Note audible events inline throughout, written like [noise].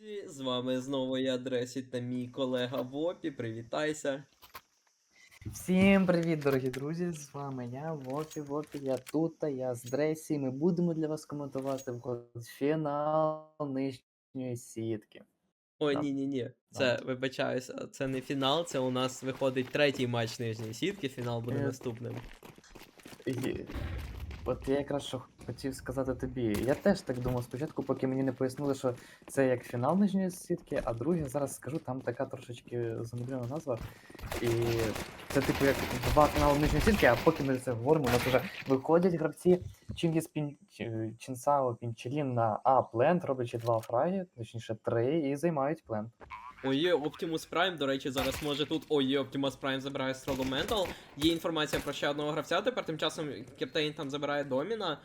Друзі, З вами знову я Дресі та мій колега Вопі. Привітайся. Всім привіт, дорогі друзі! З вами я, Вопі, Вопі, я тут, я з Дресі. Ми будемо для вас коментувати вход фінал нижньої сітки. Ой, ні, ні, ні. Це вибачаюся, це не фінал, це у нас виходить третій матч нижньої сітки. Фінал буде Е, наступним. І... От я якраз що хотів сказати тобі. Я теж так думав спочатку, поки мені не пояснили, що це як фінал нижньої сітки, а друге, зараз скажу, там така трошечки замудрена назва. І це типу як два фінали нижньої сітки, а поки ми це говоримо, у нас вже виходять гравці Чингіс Пін... Чінсао Пінчелін на А плент, роблячи два фраги, точніше три, і займають плент. Ой, Optimus Prime, до речі, зараз може тут. Ой, Optimus Prime забирає Stroll Mental. Є інформація про ще одного гравця. Тепер тим часом Кіртейн там забирає Доміна.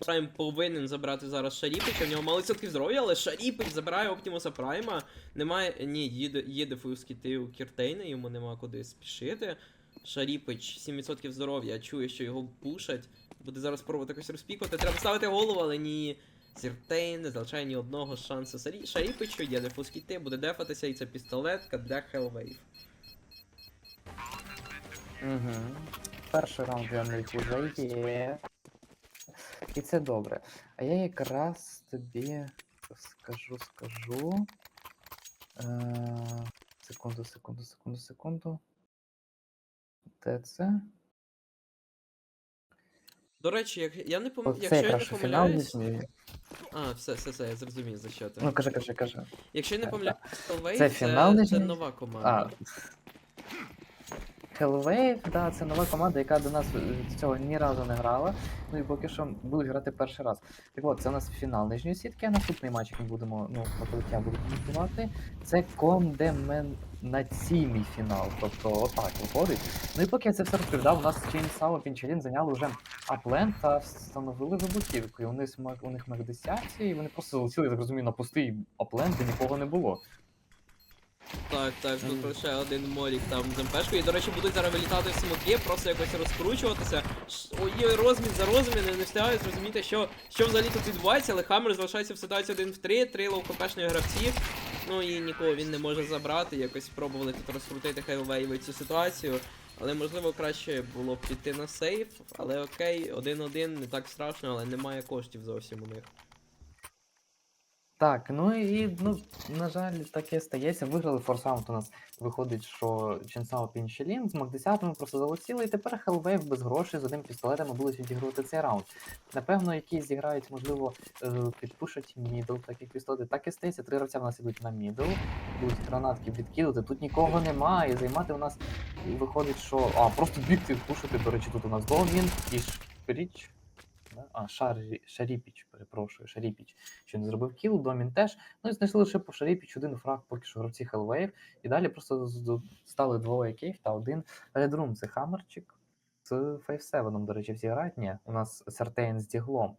Prime повинен забрати зараз Шаріпича. В нього мало відсотків здоров'я, але Шаріпич забирає Оптимуса Прайма. Немає. Ні, їде, їде фускіти у Кіртейна, йому нема куди спішити. Шаріпич, 7% здоров'я, чує, що його пушать. Буде зараз пробувати якось розпікувати. Треба ставити голову, але ні. Зіртейн не залишає ні одного шансу Шаріпичу, є дефус буде дефатися, і це пістолетка для Hellwave. Угу. Перший раунд для них вже є. І це добре. А я якраз тобі скажу, скажу. Е, секунду, секунду, секунду, секунду. Де це? До речі, як я не пом... Оце якщо я не фінал помиляюсь. А, все, все, все, я зрозумів за що ти. Ну, кажи, кажи, кажи. Якщо я не так, помиляюсь, Hellwave Це це, фінал це, нова команда. А. Hellwave, да, це нова команда, яка до нас е, до цього ні разу не грала. Ну і поки що будуть грати перший раз. Так от, це у нас фінал нижньої сітки, а наступний матч, який будемо, ну, я буду коментувати. Це кондемнаційний фінал. Тобто отак виходить. Ну і поки я це все розповідав, у нас Chainsaw Пінчелін зайняли вже аплент та встановили вибухівку. У них, у них мех 10, і вони просто залетіли, я так розумію, на пустий аплент, де нікого не було. Так, так, тут Мгм. лише один морік там з МПшкою. І, до речі, будуть зараз вилітати в смоки, просто якось розкручуватися. Ой, розмін за розміни, не встигаю зрозуміти, що, що взагалі тут відбувається, але Хаммер залишається в ситуації 1 в 3, три лоу-хпшні гравці. Ну і нікого він не може забрати, якось спробували тут розкрутити Хейлвейви цю ситуацію. Але можливо краще було б піти на сейф, але окей, 1-1, не так страшно, але немає коштів зовсім у них. Так, ну і ну, на жаль, таке стається. Виграли форсаунт у нас виходить, що Ченсао Піншелін з Мак-10 просто залетіли, і тепер Hellwave без грошей з одним пістолетом будуть відігрувати цей раунд. Напевно, які зіграють, можливо, е, підпушать мідл, так як. Так і стається. Три гравця в нас ідуть на мідл, будуть гранатки відкидувати. Тут нікого немає. І займати у нас виходить, що. А, просто бігти, пушити. До речі, тут у нас Домін і Шпріч. Да? А, Шарі, Шаріпіч, перепрошую, Шаріпіч, що не зробив кіл, Домін теж. Ну і знайшли лише по Шаріпіч один фраг, поки що гравці Hellwave. І далі просто стали двоє кейв та один Red Це Хаммерчик з 5-7, до речі, всі грають. Ні, у нас Сертейн з діглом.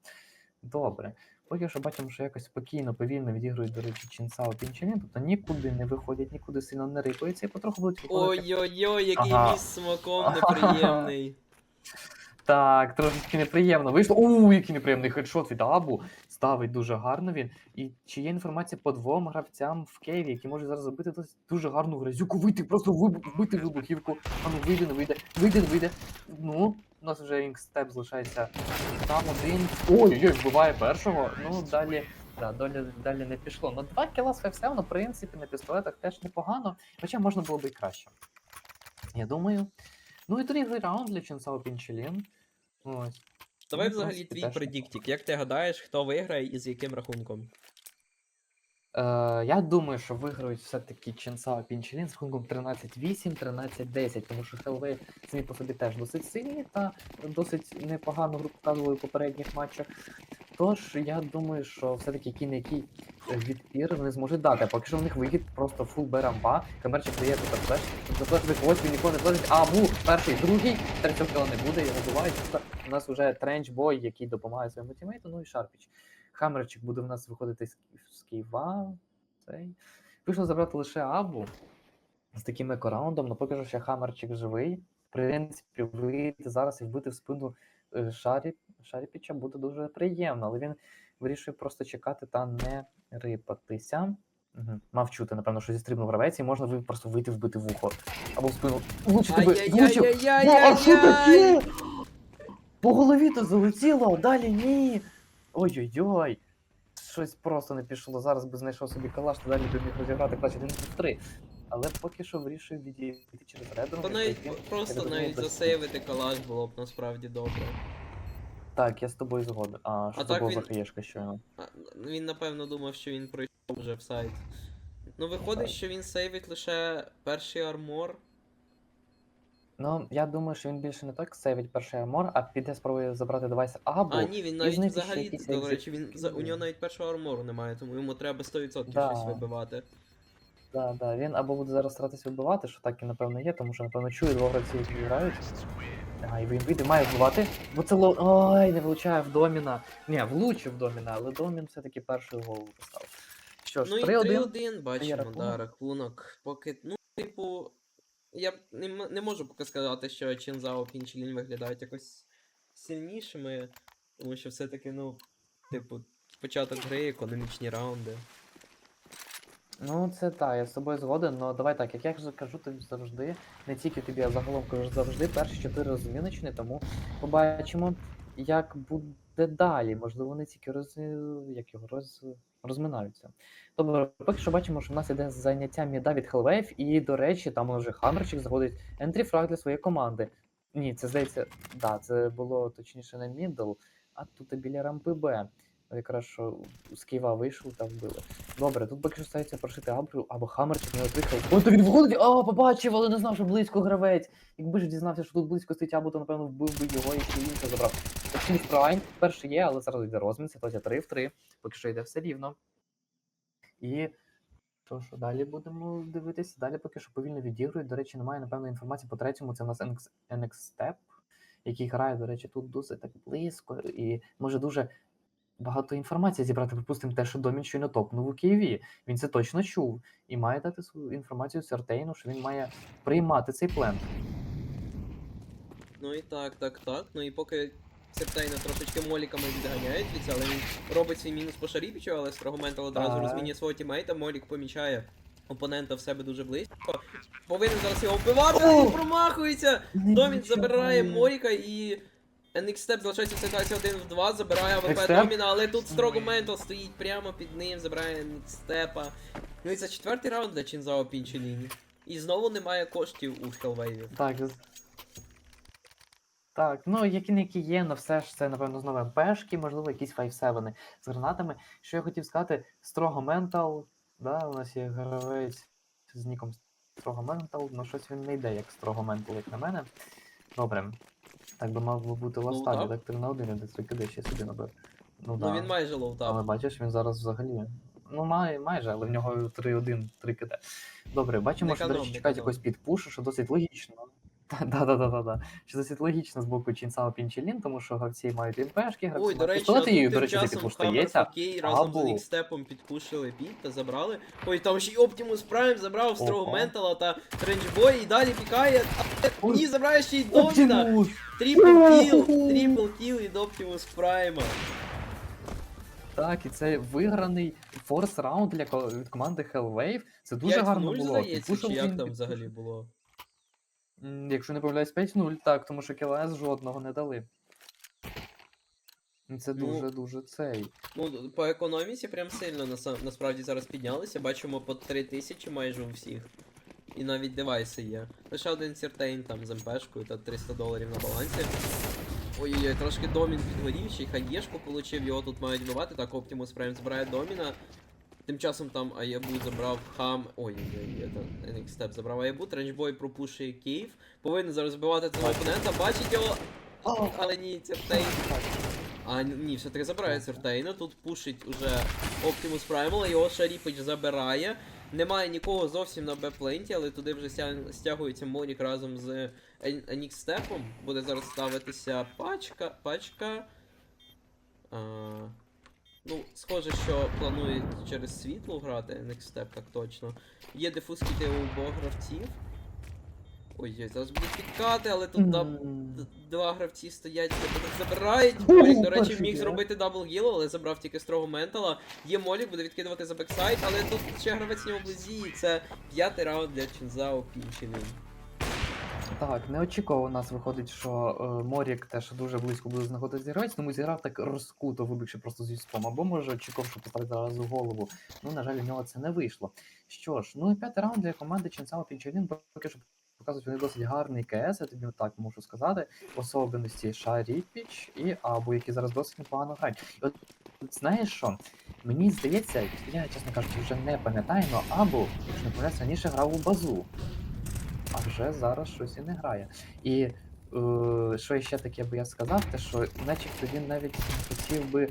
Добре. Поки що бачимо, що якось спокійно, повільно відігрують, до речі, Чінсао Пінчанін, тобто нікуди не виходять, нікуди сильно не рипаються і потроху будуть виходити. Ой-ой-ой, який Ага. міс смоком [laughs] неприємний. Так, трошечки неприємно вийшло. У, який неприємний хедшот від Абу. Ставить дуже гарно він. І чи є інформація по двом гравцям в Києві, які можуть зараз забити дуже гарну грязюку, вийти, просто вбити вибухівку. А ну вийде, не вийде, вийде, не вийде. Ну, у нас вже інкстеп залишається там один. Ой-ой, вбиває першого. Ну, далі. Да, далі, далі не пішло. Ну, два кіла з Февсевно, в принципі, на пістолетах теж непогано, хоча можна було б і краще. Я думаю. Ну і другий раунд для Ченсао Пінчелін. Ось. Давай Ну, взагалі твій теж предіктик. Як ти гадаєш, хто виграє і з яким рахунком? Е, я думаю, що виграють все-таки Ченсао Пінчелін з рахунком 13-8, 13-10, тому що Hellwave самі по собі теж досить сильні та досить непогану гру показували в попередніх матчах. Тож я думаю, що все-таки який не який е, відпір вони зможуть дати. Поки що в них вихід просто фул берампа. Камерчик дає тут флеш. Флеш виходить, він нікого не флешить. А, бу, перший, другий, третього не буде, його бувають. У нас вже тренч бой, який допомагає своєму тімейту, ну і Шарпіч. Хаммерчик буде в нас виходити з, Києва. Цей. Вийшло забрати лише Абу з таким екораундом, але поки що ще Хаммерчик живий. В принципі, вийти зараз і вбити в спину е, Шарі, Шаріпіча буде дуже приємно, але він вирішує просто чекати та не рипатися. Угу. Мав чути, напевно, що зістрибнув гравець, і можна просто вийти вбити вухо. Або в спину. Влучив тебе! Влучив! Ну, а що таке? По голові то залетіло, а далі ні. Ой-ой-ой. Щось просто не пішло. Зараз би знайшов собі калаш, то далі би міг розіграти клач 1 3. Але поки що вирішив відійти через редро. Та навіть просто навіть засейвити калаш було б насправді добре. Так, я з тобою згоден. А що це він- за хаєшка щойно? Він напевно думав, що він пройшов вже в сайт. Ну виходить, що він сейвить лише перший армор. Ну, я думаю, що він більше не так сейвить перший армор, а піде спробує забрати девайс або. А ні, він навіть взагалі, до речі, він за- у нього навіть першого армору немає, тому йому треба 100% Да. щось вибивати. Да, да, він або буде зараз старатися вбивати, що так і напевно є, тому що напевно чує двох гравців, які грають. А, і він вийде, має вбивати. Бо це ло. Ой, не влучає в доміна. Ні, влучив в доміна, але домін все-таки першою голову поставив. Що ж, Ну і 3-1. 3-1 бачимо, рахунок. да, рахунок. Поки, ну, типу, я не, не можу поки сказати, що Чінзао Пінчелін виглядають якось сильнішими, тому що все-таки, ну, типу, початок гри, економічні раунди. Ну, це так, я з тобою згоден, але давай так, як я вже кажу тобі завжди, не тільки тобі, а загалом кажу завжди, перші чотири розміночні, тому побачимо, як буде далі. Можливо, вони тільки роз... як його роз... розминаються. Добре, поки що бачимо, що в нас іде заняття міда від Hellwave, і, до речі, там уже Хаммерчик заходить ентріфраг для своєї команди. Ні, це здається, да, це було точніше не мідл, а тут біля рампи Б. Якраз що з Києва вийшов та вбили. Добре, тут поки що стається прошити абру, або хамерчик не отвикав. Ой, то він виходить, а, побачив, але не знав, що близько гравець. Якби ж дізнався, що тут близько стоїть або, то напевно вбив би його ще інше забрав. Такий прайм, перший є, але зараз йде розмін, ситуація 3 в 3. Поки що йде все рівно. І що, що далі будемо дивитися? Далі поки що повільно відігрують. До речі, немає, напевно, інформації по третьому. Це у нас NX, NX Step, який грає, до речі, тут досить так близько і може дуже багато інформації зібрати. Припустимо, те, що Домін щойно топнув у Києві. Він це точно чув і має дати свою інформацію Сертейну, що він має приймати цей плен. Ну і так, так, так. Ну і поки Септейна трошечки моліками відганяють від але він робить свій мінус по Шаріпічу, але Строгоментал одразу Так. розмінює свого тімейта, Молік помічає опонента в себе дуже близько. Повинен зараз його вбивати, але він промахується! Домін забирає Моріка і NX Step залишається в ситуації 1 в 2, забирає АВП Доміна, але тут Строго Ментал стоїть прямо під ним, забирає NX Step. Ну і це четвертий раунд для Чінзао Пінчеліні. І знову немає коштів у Хелвейві. Так. Так, ну які не які є, але все ж це, напевно, знову МПшки, можливо, якісь 5-7 з гранатами. Що я хотів сказати, строго ментал, да, у нас є гравець з ніком строго ментал, ну щось він не йде як строго ментал, як на мене. Добре. Так би мав би бути ластаді, так. так 3 на 1, де 3 киди ще собі набив. Ну, Ну да. він майже. Але бачиш, він зараз взагалі. Ну, має, майже, але в нього 3-1, 3 кд. Добре, бачимо, Не що, до економ, речі, чекають економ. якогось підпушу, що досить логічно. Да-да-да-да-да. Що досить логічно з боку Чінсао Пінчелін, тому що гравці мають МПшки, гравці Ой, до мають речі, пістолети, і, до речі, часом підпуш Хокей разом з Нікстепом підпушили піт та забрали. Ой, там ще й Оптимус Прайм забрав строго Опа. Ментала та Тренчбой і далі пікає. А Ой. ні, забирає ще й Доміна. Оптимус! Трипл кіл, трипл кіл від Оптимус Прайма. Так, і це виграний форс раунд для ко- від команди Hellwave. Це дуже 5 гарно було. здається, Підпушив чи як він, там взагалі було. М, Якщо не помиляюсь, 5-0, так, тому що КЛС жодного не дали. І Це Ну, дуже-дуже цей. Ну, по економіці прям сильно наса- насправді зараз піднялися. Бачимо по 3000 майже у всіх. І навіть девайси є. Лише один сіртейн там з МПшкою та 300 доларів на балансі. Ой-ой-ой, трошки домін підгорів, ще й хаєшку получив, його тут мають вбивати. Так, Оптимус Прайм збирає доміна. Тим часом там Аябу забрав хам. Ой-ой-ой, це NX Step забрав Аябу, тренчбой пропушує Київ. Повинен зараз збивати цього опонента, бачить його. Але ні, Сіртейн а ні, все-таки забирає Сертейна. Тут пушить уже Optimus Primal, його Шаріпич забирає. Немає нікого зовсім на Б-пленті, але туди вже стягується Монік разом з Анік Степом. Буде зараз ставитися пачка. пачка. А, ну, схоже, що планують через світло грати Next Step, так точно. Є дефуз кіти у обох гравців. Ой-ой, зараз будуть підкати, але тут. М. два гравці стоять, забирають. Молік, до речі, міг зробити дабл гіл, але забрав тільки строго ментала. Є Молік, буде відкидувати за бексайд, але тут ще гравець не облизі, і це п'ятий раунд для Чінзао Пінчелін. Так, неочікувано у нас виходить, що е, Морік теж дуже близько буде знаходитися гравець, тому зіграв так розкуто, вибігши просто з військом. Або може очікував, що поставить зараз у голову. Ну, на жаль, у нього це не вийшло. Що ж, ну і п'ятий раунд для команди Ченсао Пінчелін поки що показують вони досить гарний КС, я тобі так можу сказати. Особливості Шаріпіч і Абу, які зараз досить непогано грають. І от знаєш що? Мені здається, я, чесно кажучи, вже не пам'ятаю, але Абу, якщо не помиляюсь, раніше грав у базу. А вже зараз щось і не грає. І е, що ще таке би я сказав, те що начебто він навіть хотів би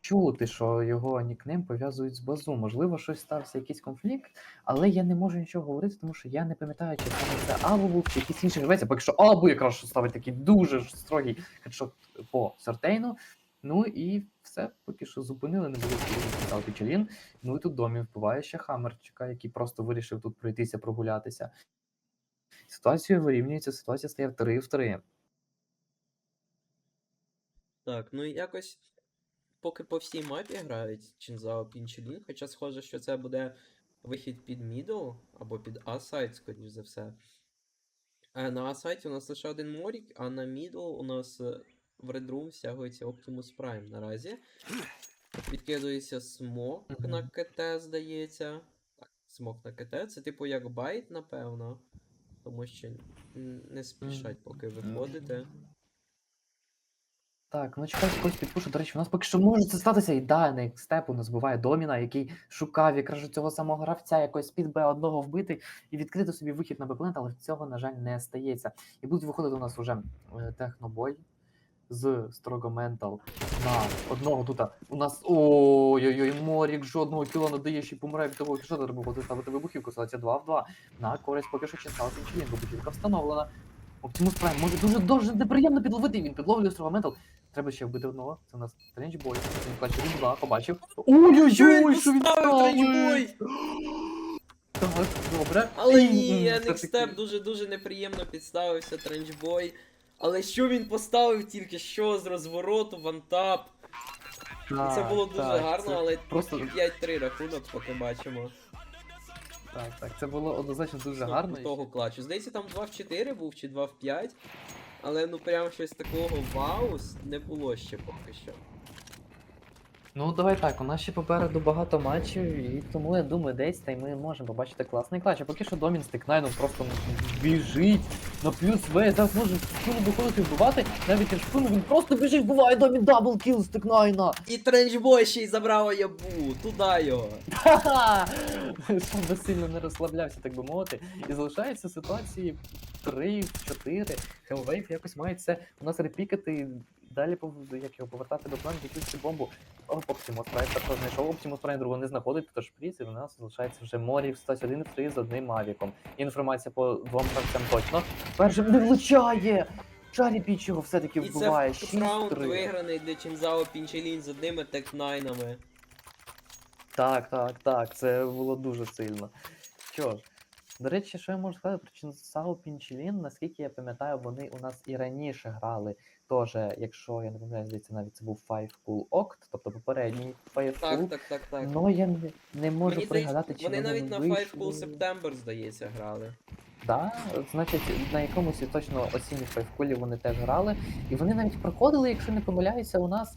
чути, що його нікнейм пов'язують з базу. Можливо, щось стався якийсь конфлікт, але я не можу нічого говорити, тому що я не пам'ятаю, чи це Абу був, чи якийсь інший гравець, поки що Абу якраз що ставить такий дуже строгий хедшот по сортейну. Ну і все, поки що зупинили, не було сказав Пічелін. Ну і тут домі вбиває ще Хамерчика, який просто вирішив тут пройтися, прогулятися. Ситуація вирівнюється, ситуація стає 3 в 3. Так, ну і якось поки по всій мапі грають Чінзао Пінчелін, хоча схоже, що це буде вихід під мідл або під А-сайт, скоріш за все. Е, на А-сайті у нас лише один Морік, а на мідл у нас е, в Room стягується Optimus Prime наразі. Відкидується смок Мгм. на КТ, здається. Так, смок на КТ. Це типу як байт, напевно. Тому що не спішать поки виходите. Так, ну чекайте якогось підпушу. До речі, у нас поки що може це статися і да, на степ у нас буває доміна, який шукав якраз цього самого гравця, якось під Б одного вбити і відкрити собі вихід на Б-плент, але цього, на жаль, не стається. І будуть виходити у нас уже е, технобой з Строго Ментал на одного тут. У нас ой-ой-ой, Морік жодного кіла не дає, ще й помирає від того, що треба буде ставити вибухівку, ситуація 2 в 2. На користь поки що чесав Пінчелін, вибухівка встановлена. Оптимус Прайм може дуже дуже неприємно підловити. Він підловлює Строго Ментал. Треба ще вбити одного. Це у нас тренчбой. Він бачив він два, побачив. Ой-ой-ой, що він ставить? Так, добре. Але ні, м, Енік дуже-дуже неприємно підставився тренчбой. Але що він поставив тільки що з розвороту, вантап. Так, це було дуже так, гарно, це але просто- 5-3 рахунок, поки бачимо. Так, так, це було однозначно дуже гарно. Того клачу. Здається, там 2 в 4 був чи 2 в 5. Але ну прям щось такого вау не було ще поки що. Ну, давай так, у нас ще попереду багато матчів, і тому я думаю, десь та й ми можемо побачити класний клач. А поки що Домін стикнайном просто біжить на плюс В. Зараз може спину виходити вбивати, навіть шпину він просто біжить, вбиває Домін дабл кіл стикнайна. І тренчбой ще й забрав ябу, туди його. Ха-ха! Щоб би сильно не розслаблявся, так би мовити. І залишається ситуації 3 4. Hellwave якось має це у нас репікати далі як його повертати до плану, якусь бомбу. О, Optimus Prime першого знайшов, Optimus Prime другого не знаходить, тож пріс, і в нас залишається вже Морів 101 3 з одним авіком. Інформація по двом гравцям точно. Першим не влучає! Чарі Піч його все-таки І це раунд виграний для Чінзао Пінчелін з одними тек-найнами. Так, так, так, це було дуже сильно. Що ж, до речі, що я можу сказати про Чінсао Пінчелін, наскільки я пам'ятаю, вони у нас і раніше грали. Теж, якщо я не пам'ятаю, здається, навіть це був Five Cool Oct, тобто попередній Five Так, Cool. так, так, так. Ну я не, не можу Мені пригадати, чи вони навіть на Five. Cool September, здається, грали. Да, значить, на якомусь точно осінніх файвкулі вони теж грали. І вони навіть проходили, якщо не помиляюся, у нас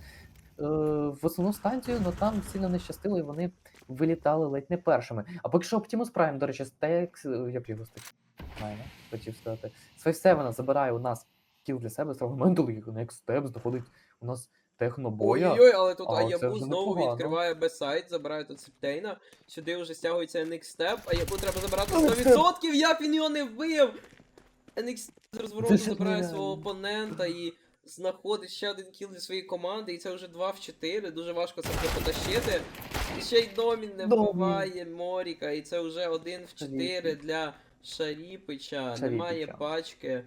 в основну станцію, але там сильно не щастило, і вони вилітали ледь не першими. А поки що Optimus Prime, до речі, стекс. Я б його стек. Хотів сказати. 7 забирає у нас кіл для себе, з моменту Next Step знаходить у нас технобоя. Ой-ой, але тут Аябу знову непогано. відкриває Б-сайт, забирає тут Септейна. Сюди вже стягується NX Step, Аябу треба забирати 100%, як він його не вбив! NX з розвороту забирає свого опонента і знаходить ще один кіл для своєї команди, і це вже 2 в 4, дуже важко це все потащити. І ще й Домін не вбиває Моріка, і це вже 1 в 4 Шаріпич. для Шаріпича. Немає пачки.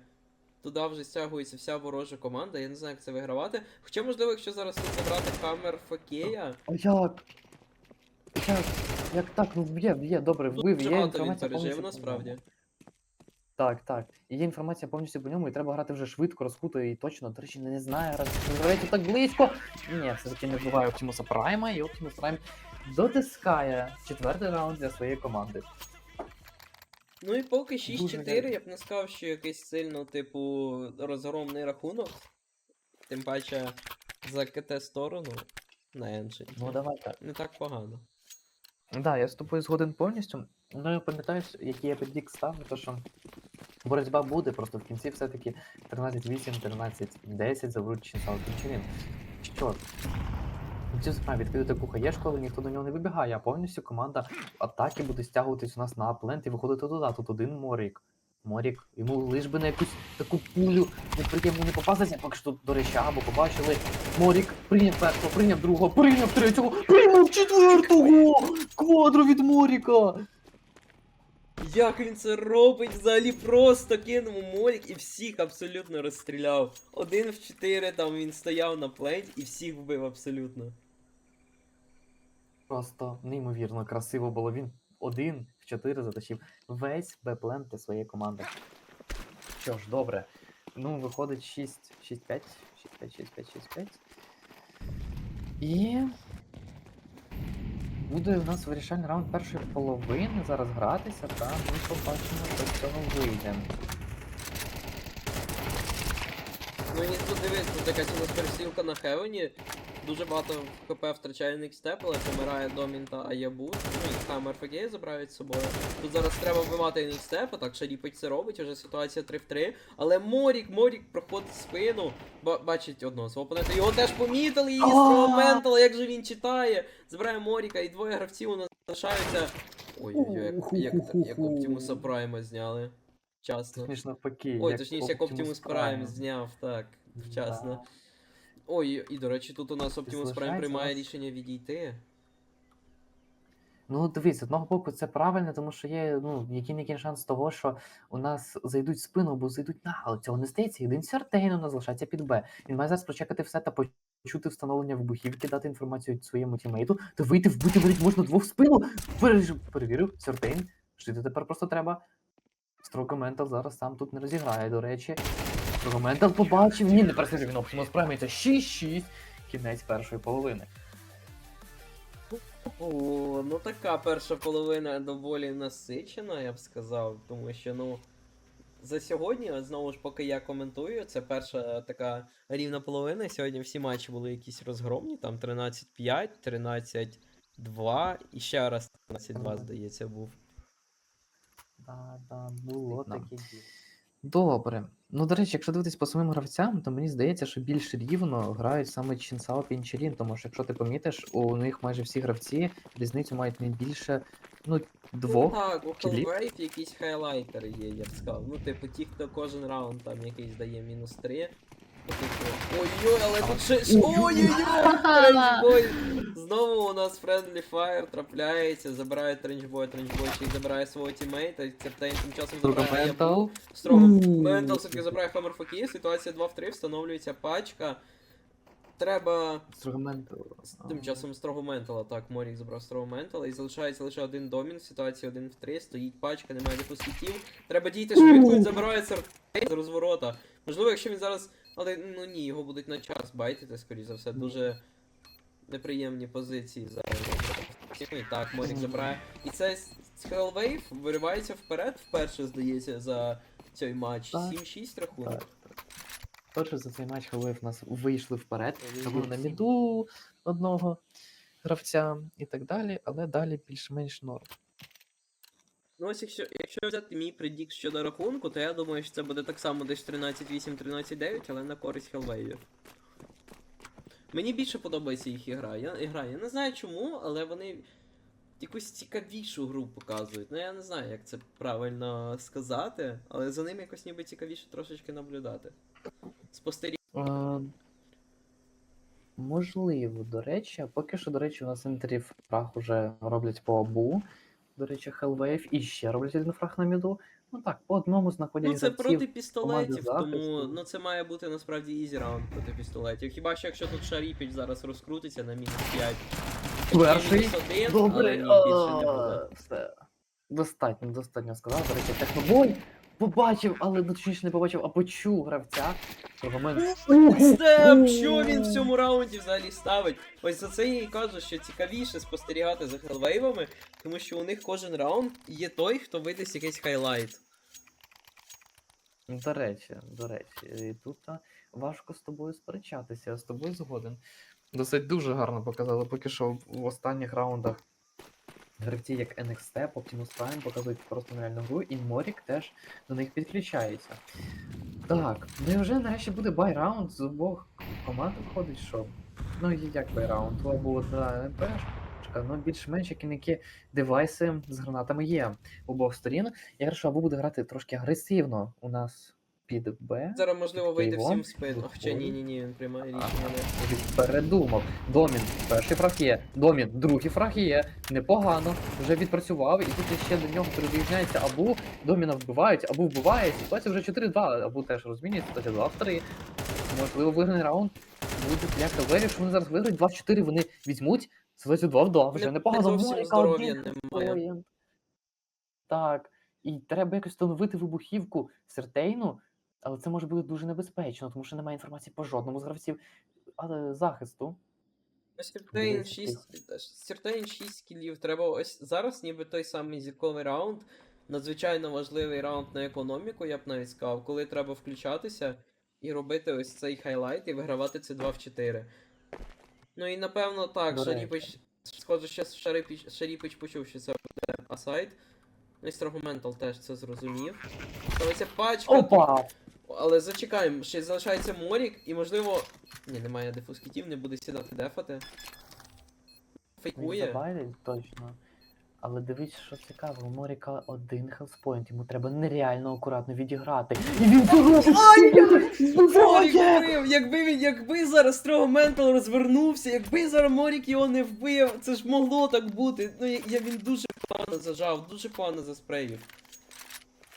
Туди вже стягується вся ворожа команда, я не знаю, як це вигравати. Хоча, можливо, якщо зараз тут забрати камер Фокея, А як? Як? Як так? Ну б'є, б'є, добре, вбив, є багато він пережив насправді. Так, так. І є інформація повністю по ньому, і треба грати вже швидко, розкуто і точно. До речі, не знаю, раз так близько. Ні, все-таки не вбиває Оптимуса Прайма, і Оптимус Прайм дотискає четвертий раунд для своєї команди. Ну і поки 6-4, гарно. я б не сказав, що якийсь сильно, типу, розгромний рахунок. Тим паче за КТ сторону на Енші. Ну давай так. Не так погано. Да, я з тобою згоден повністю. Ну я пам'ятаю, який я підлік ставив, то що боротьба буде, просто в кінці все-таки 13-8, 13-10 заберуть Чінсал Кінчерін. Що? Ці справі таку хаєшку, але ніхто до нього не вибігає, а повністю команда атаки буде стягуватись у нас на аплент і виходити туди. Тут один Морік. Морік, йому лиш би на якусь таку пулю неприємну не попастися, поки що тут, до речі, або побачили. Морік прийняв першого, прийняв другого, прийняв третього, прийняв четвертого! Квадро від Моріка! Як він це робить? Взагалі просто кинув молік і всіх абсолютно розстріляв. Один в 4 там він стояв на пленті і всіх вбив абсолютно. Просто неймовірно красиво було. Він один в чотири затащив весь беплен для своєї команди. Що ж, добре. Ну, виходить 6, 6, 5, 6, 5, 6, 5, 6, 5. І. Буде у нас вирішальний раунд першої половини зараз гратися, та ми побачимо, що цього вийде. Ну і тут дивись, тут якась у нас пересілка на Хевені. Дуже багато ХП втрачає Нікстеп, але помирає Домін та Аябу. Ну і там РФГ забирають з собою. Тут зараз треба вбивати Нікстепа, так Шаріпич це робить, уже ситуація 3 в 3. Але Морік, Морік проходить спину. Ба- бачить одного свого опонента. Його теж помітили, і Ментал, як же він читає. Забирає Моріка, і двоє гравців у нас залишаються. Ой-ой-ой, як, як, як Оптимуса Прайма зняли. Вчасно. Ой, точніше, як Prime Prime. зняв, так, вчасно. Ой, і до речі, тут у нас Optimus Prime приймає рішення відійти. Ну, дивись, з одного боку, це правильно, тому що є ну, який не шанс того, що у нас зайдуть в спину або зайдуть на, але цього не стається. Єдин Сертейн у нас залишається під Б. Він має зараз прочекати все та почути встановлення вибухівки, дати інформацію своєму тімейту, та вийти вбити навіть можна двох в спину. Перевірив, Сертейн. Жити тепер просто треба. Строкоментал зараз сам тут не розіграє, до речі. Строкоментал побачив. Ні, не переслідує він Оптимус Prime, і це 6-6. Кінець першої половини. О, ну така перша половина доволі насичена, я б сказав, тому що, ну. За сьогодні, знову ж, поки я коментую, це перша така рівна половина. Сьогодні всі матчі були якісь розгромні, там 13-5, 13-2 і ще раз 13-2, здається, був. Да, да, було таке діло. Добре. Ну, до речі, якщо дивитись по самим гравцям, то мені здається, що більш рівно грають саме Чінсао Пінчерін, тому що якщо ти помітиш, у них майже всі гравці різницю мають не більше ну, двох. Ну, так, у. Hellwave якісь хайлайтери є, я б сказав. Ну, типу, ті, хто кожен раунд там якийсь дає мінус 3. Ой-ой, але тут ще. Ой-ой-ой! Знову у нас Friendly Fire трапляється, забирає тренчбой, тренчбой ще й забирає свого тімейта, Кептейн тим часом забирає. Турбоментал. Строго Ментал все-таки забирає Хаммер Факі, ситуація 2 в 3, встановлюється пачка. Треба Турбоментал. Тим часом строго ментала, так, Морік забрав строго ментала і залишається лише один домін, ситуація 1 в 3, стоїть пачка, немає депозитів. Треба дійти швидко, він забирає сертей з розворота. Можливо, якщо він зараз. Але ну ні, його будуть на час байтити, скоріш за все, дуже неприємні позиції зараз. І так, Морік забирає. І це Hellwave виривається вперед вперше, здається, за цей матч. 7-6 рахунок. Перше за цей матч Хеллоуів нас вийшли вперед, забили на міду одного гравця і так далі, але далі більш-менш норм. Ну ось якщо, якщо взяти мій предікт щодо рахунку, то я думаю, що це буде так само десь 13-8, 13-9, але на користь Hellwave. Мені більше подобається їх ігра. Я, ігра. я не знаю чому, але вони якусь цікавішу гру показують. Ну я не знаю, як це правильно сказати, але за ним якось ніби цікавіше трошечки наблюдати. Спостерігати. Можливо, до речі, поки що, до речі, у нас інтері фраг уже роблять по абу. До речі, Hellwave і ще роблять фраг на міду. Ну так, по одному знаходять Ну це проти пістолетів, тому ну це має бути насправді ізі раунд проти пістолетів. Хіба що якщо тут Шаріпіч зараз розкрутиться на мінус 5. Перший. мінус 1, Добре, але ні, більше не буде. все. Достатньо, достатньо сказав. До речі, технобой. Побачив, але ну, точніше не побачив, а почув гравця. Аргумент. Степ, що він в цьому раунді взагалі ставить? Ось за це я і кажу, що цікавіше спостерігати за хелвейвами, тому що у них кожен раунд є той, хто видасть якийсь хайлайт. До речі, до речі, і тут а, важко з тобою сперечатися, я з тобою згоден. Досить дуже гарно показали поки що в останніх раундах. Гравці як NX Step, Optimus Prime показують просто нереальну гру, і Морік теж до них підключається. Так, ну і вже нарешті буде бай-раунд з обох команд виходить, що. Ну і як бай-раунд? То або одна МПшка, ну більш-менш які девайси з гранатами є обох сторін. Я кажу, що або буде грати трошки агресивно у нас під Б. Зараз можливо вийде всім в спину. Хоча ні, ні, ні, він приймає рішення. Він передумав. Домін, перший фраг є. Домін, другий фраг є. Непогано. Вже відпрацював, і тут ще до нього приєднається Абу. Доміна вбивають, Абу вбиває. Ситуація вже 4-2. Абу теж розмінює, ситуація 2 в 3. Можливо, виграний раунд. Буде для Каверів, що вони зараз виграють 2-4, вони візьмуть ситуацію 2 в 2. Вже Не- непогано. не зовсім здоров'я немає. Так. І треба якось встановити вибухівку Сертейну, але це може бути дуже небезпечно, тому що немає інформації по жодному з гравців але захисту. Сіртейн 6, Сіртейн 6 кілів. Треба ось зараз, ніби той самий зірковий раунд. Надзвичайно важливий раунд на економіку, я б навіть сказав, коли треба включатися і робити ось цей хайлайт і вигравати це 2 в 4. Ну і напевно так. Шаріпич, схоже, ще Шаріпич, Шаріпич почув, що це буде асайт. І Страгументал теж це зрозумів. Ставиться пачка. Опа! Але зачекаємо, ще залишається Морік, і можливо. Ні, немає дефус кітів, не буде сідати дефати. Фейкує. забайлить точно. Але дивись, що цікаво, у Моріка один хелспойнт, йому треба нереально акуратно відіграти. І він! Морік вбив! Якби він, якби зараз Строго Ментал розвернувся, якби зараз Морік його не вбив, це ж могло так бути. Ну я, я він дуже погано зажав, дуже погано заспреїв.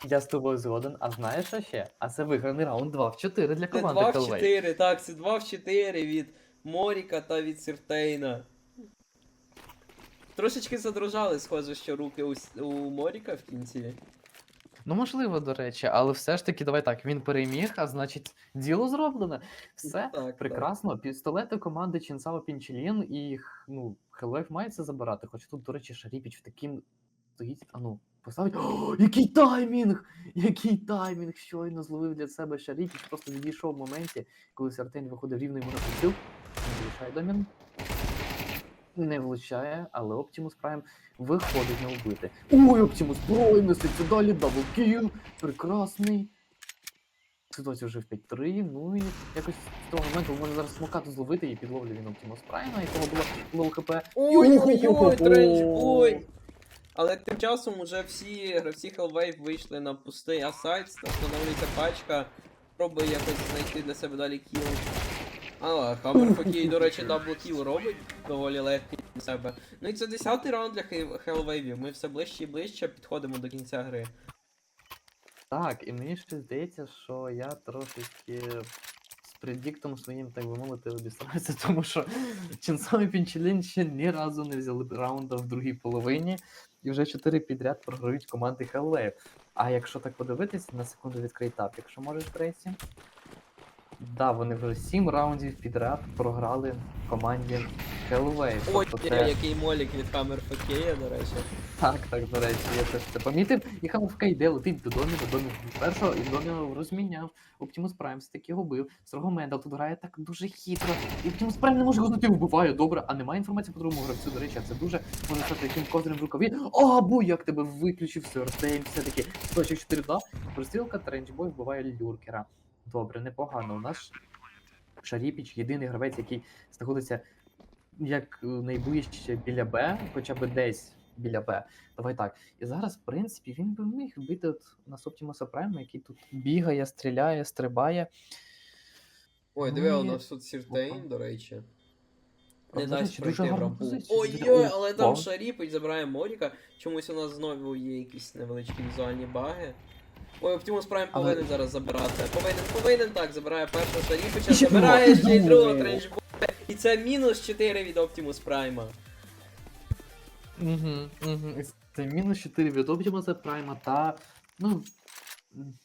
Я з тобою згоден, а знаєш що ще? А це виграний раунд 2 в 4 для Це команди 2 в Hellway. 4, так, це 2 в 4 від Моріка та від Сіртейна. Трошечки задрожали, схоже, що руки у, С- у Моріка в кінці. Ну, можливо, до речі, але все ж таки, давай так, він переміг, а значить, діло зроблено. Все Так, прекрасно. Пістолети команди Чінсао Пінчелін і х- ну, Хелвейв має це забирати. Хоча тут, до речі, Шаріпіч в таким стоїть. А ну, поставить. О, який таймінг! Який таймінг! Щойно зловив для себе Шаріпіч, просто відійшов в моменті, коли Сартень виходив рівно йому на. Не влучає домін. Не влучає, але Оптимус Прайм виходить на вбити. Ой, Оптимус Прайм несеться далі, даблкіл. Прекрасний. Ситуація вже в 5-3, ну і якось з того моменту може зараз смокату зловити і підловлює він Оптимус Прайма, якого було лоу хп. Ой-ой-ой, тренчбой! Але тим часом уже всі гравці Hellwave вийшли на пустий асайт, встановлюється пачка, пробує якось знайти для себе далі кіл. А, Хаммер Хокей, до речі, дабл кіл робить доволі легкий для себе. Ну і це 10-й раунд для Hellwave, ми все ближче і ближче підходимо до кінця гри. Так, і мені ще здається, що я трошечки з предіктом своїм, так би мовити, обісрався, тому що Ченсо і Пінчелін ще ні разу не взяли раунда в другій половині, і вже чотири підряд програють команди Hellwave. А якщо так подивитись, на секунду відкрий тап, якщо можеш Трейсі. Да, вони вже сім раундів підряд програли команді Hellwave. Ой, Тобто це- який молік від Хаммер Хокея, до речі. так, так, до речі, я теж це помітив. І Хамовка йде, летить до домі, до домі першого, і домі розміняв. Оптимус Прайм все таки його бив. Строго Мендал тут грає так дуже хитро. І Оптимус Прайм не може його вбиває, добре, а немає інформації по другому гравцю. До речі, а це дуже можна сказати, яким козирем в рукаві. О, бу, як тебе виключив Сюртейм, все-таки 104-2. Прострілка, тренчбой вбиває люркера. Добре, непогано. У нас Шаріпіч єдиний гравець, який знаходиться як найближче біля Б, хоча б десь біля Б. Давай так. І зараз, в принципі, він би міг бити от нас Оптімуса Прайма, який тут бігає, стріляє, стрибає. Ой, диви, у нас тут Сіртейн, до речі. Не дасть пройти в рампу. Ой-ой, але там о. Шаріпич забирає Моріка. Чомусь у нас знову є якісь невеличкі візуальні баги. Ой, Оптимус Прайм Але- повинен зараз забирати. Повинен, повинен так, забирає першого Шаріпича, І ще забирає другого. ще й другого Ой. тренчбоя. І це мінус 4 від Оптимус Прайма. Угу, угу. Це мінус 4 від Оптимуса Прайма та. Ну,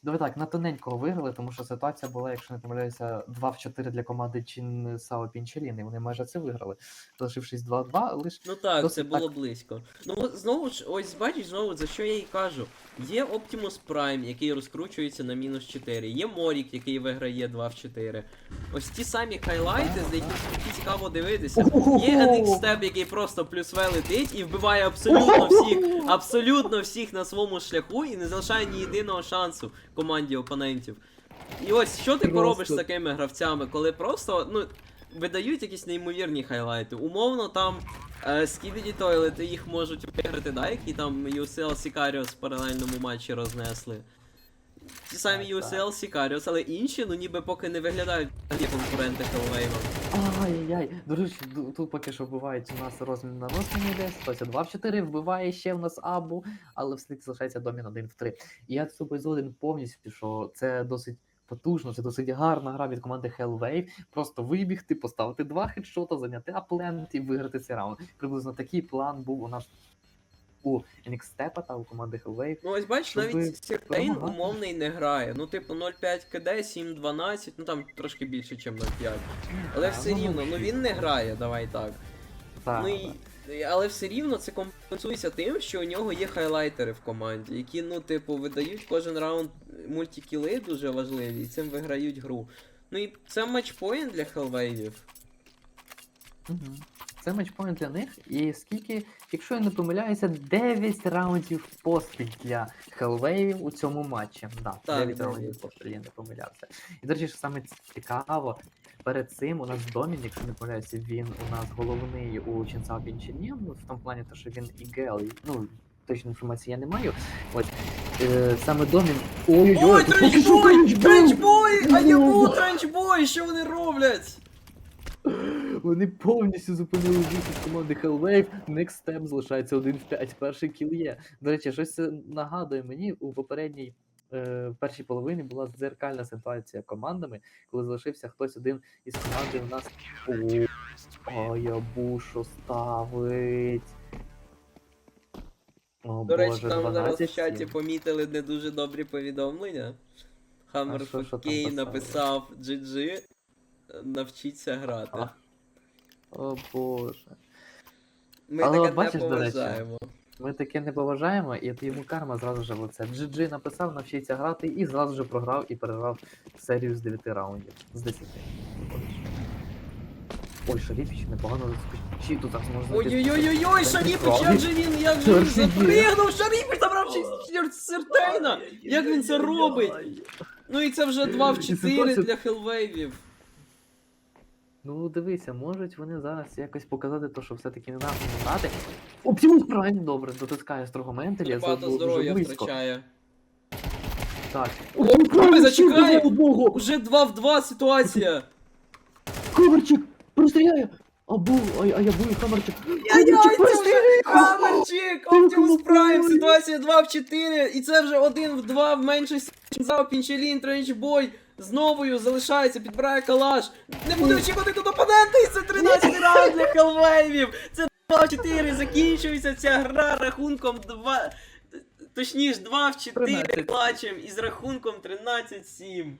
Давай так, на тоненького виграли, тому що ситуація була, якщо не помиляюся, 2 в 4 для команди Чин Сао Пінчелін, і вони майже це виграли. Залишившись 2-2, лише Ну так, Досить це було так. близько. Ну знову ж, ось бачиш, знову за що я і кажу. Є Optimus Prime, який розкручується на мінус 4, є Морік, який виграє 2 в 4. Ось ті самі хайлайти, з яких які цікаво дивитися. Є NX Step, який просто плюс В летить і вбиває абсолютно всіх, абсолютно всіх на своєму шляху і не залишає ні єдиного шансу команді опонентів. І ось що ти поробиш з такими гравцями, коли просто, ну, видають якісь неймовірні хайлайти. Умовно там е, Skibidi тойлети їх можуть виграти, да, які там UCL Сікаріо в паралельному матчі рознесли. Ті самі. UCL Sicarius, але інші, ну ніби поки не виглядають як конкуренти Hellwave. Ай-яй-яй. До речі, тут поки що вбивають у нас розмін на розміні йде. Ситуація 2 в 4, вбиває ще в нас Абу, але все-таки залишається домін 1 в 3. І я тобою згоден повністю, що це досить потужно, це досить гарна гра від команди Hellwave. Просто вибігти, поставити два хедшота, зайняти аплент і виграти цей раунд. Приблизно такий план був у нас у Енікстепа та у команди Hellwave. Ну ось бачиш, навіть Сіртейн умовний не грає. Ну, типу, 0,5 КД, 7,12, ну там трошки більше, ніж 0,5. Але все ну, рівно, ну він не грає, давай так. Так, Ну і. Але все рівно це компенсується тим, що у нього є хайлайтери в команді, які, ну, типу, видають кожен раунд мультикіли дуже важливі, і цим виграють гру. Ну і це матчпоінт для хелвейвів. Мгм. Це матчпоінт для них. І скільки, якщо я не помиляюся, 9 раундів поспіль для Хелвейвів у цьому матчі. Да, Так, 9 дев'ять. раундів поспіль, я не помилявся. І до речі, що саме цікаво, перед цим у нас Домін, якщо не помиляюся, він у нас головний у Ченсао Пінчині, ну, в тому плані, то, що він і гел, і, ну, точної інформації я не маю. Ось, е, саме Домін. Ой-ой-ой, Ой, тренчбой! тренчбой! А був тренчбой! Що вони роблять? Вони повністю зупинили вихід команди Hellwave. Next Step залишається 1 в 5. Перший кіл є. До речі, щось це нагадує мені у попередній е, першій половині була дзеркальна ситуація командами, коли залишився хтось один із команди у нас. О, Ябушо ставить. О, До речі, Боже, там зараз в 12 чаті помітили не дуже добрі повідомлення. Хаммер що- що там Фокей писали? написав GG, навчіться грати. О Боже. Ми Але таке бачиш, не до речі, поважаємо. Ми таке не поважаємо, і от йому карма зразу ж в лице. GG написав, навчиться грати і зразу ж програв і переграв серію з 9 раундів. З 10. Ой, Шаріпіч непогано розпочив, тут зараз можна. Ой-ой-ой-ой, правда. як же він, як же він Шаріпіч. запригнув, Шаріпич забрав Сертейна! Як він це робить? Ну і це вже 2 в 4 для хелвейвів. Ну дивися, можуть вони зараз якось показати, то, що все-таки не нам не грати. Оптимус Прайм добре, дотискає строго менталі, це Багато було дуже здоров'я близько. втрачає. Так. О, Оптимус зачекай! одного! Уже 2 в 2 ситуація. Коверчик! Простріляє! Абу, а, а я бую Хамерчик! Яй-яй, Коверчик, це вже простріляє! Хамерчик! Optimus Prime, ситуація 2 в 4, і це вже 1 в 2 в меншості. Зав Пінчелін, тренчбой. З новою залишається, підбирає калаш. Не буде очікувати тут опонента, і це 13 раунд для хелвейвів. Це 2 в 4, закінчується ця гра рахунком 2... Точніше, 2 в 4 13. клачем і з рахунком 13-7.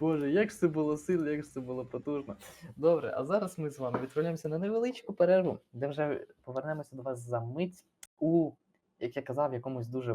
Боже, як ж це було сильно, як ж це було потужно. Добре, а зараз ми з вами відправляємося на невеличку перерву, де вже повернемося до вас за мить у, як я казав, якомусь дуже